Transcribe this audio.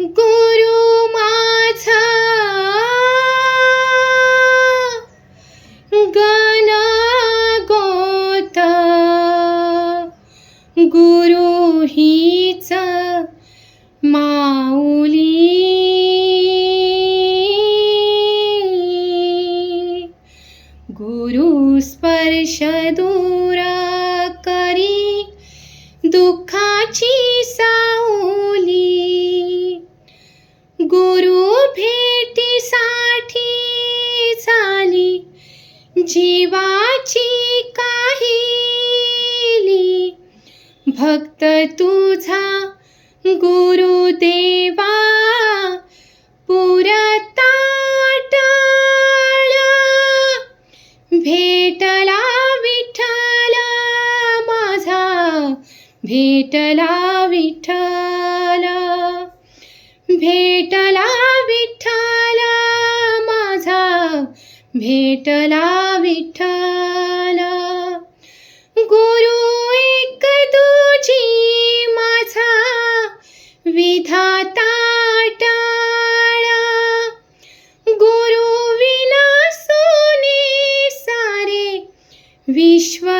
गुरु माझा. गण गोत गुरु हीच माऊली. गुरु स्पर्श दूरा. जीवाची काही भक्त तुझा गुरुदेवा पुरताटळ भेटला विठ्ठल माझा भेटला विठ्ठल. भेटला भेटला विठ्ठल. गुरु एक तुझी माझा विधाता टाळा. गुरु विना सोने सारे विश्व